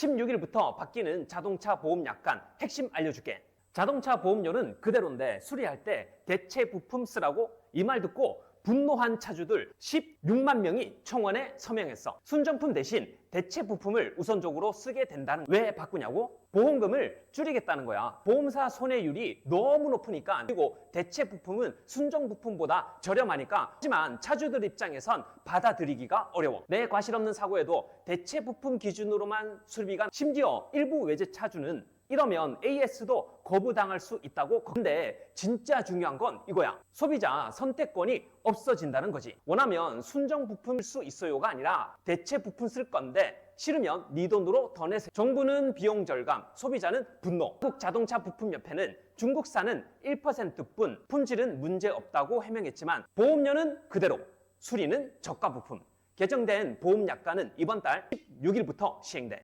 16일부터 바뀌는 자동차 보험 약관 핵심 알려줄게. 자동차 보험료는 그대로인데 수리할 때 대체 부품 쓰라고 이 말 듣고 분노한 차주들 16만 명이 청원에 서명했어. 순정품 대신 대체 부품을 우선적으로 쓰게 된다는 왜 바꾸냐고? 보험금을 줄이겠다는 거야. 보험사 손해율이 너무 높으니까 그리고 대체 부품은 순정 부품보다 저렴하니까 하지만 차주들 입장에선 받아들이기가 어려워. 내 과실 없는 사고에도 대체 부품 기준으로만 수리비가 심지어 일부 외제 차주는 이러면 AS도 거부당할 수 있다고. 근데 진짜 중요한 건 이거야. 소비자 선택권이 없어진다는 거지. 원하면 순정 부품일 수 있어요가 아니라 대체 부품 쓸 건데 싫으면 네 돈으로 더 내세요. 정부는 비용 절감, 소비자는 분노. 한국 자동차 부품협회는 중국산은 1%뿐 품질은 문제 없다고 해명했지만 보험료는 그대로, 수리는 저가 부품. 개정된 보험 약관은 이번 달 16일부터 시행돼.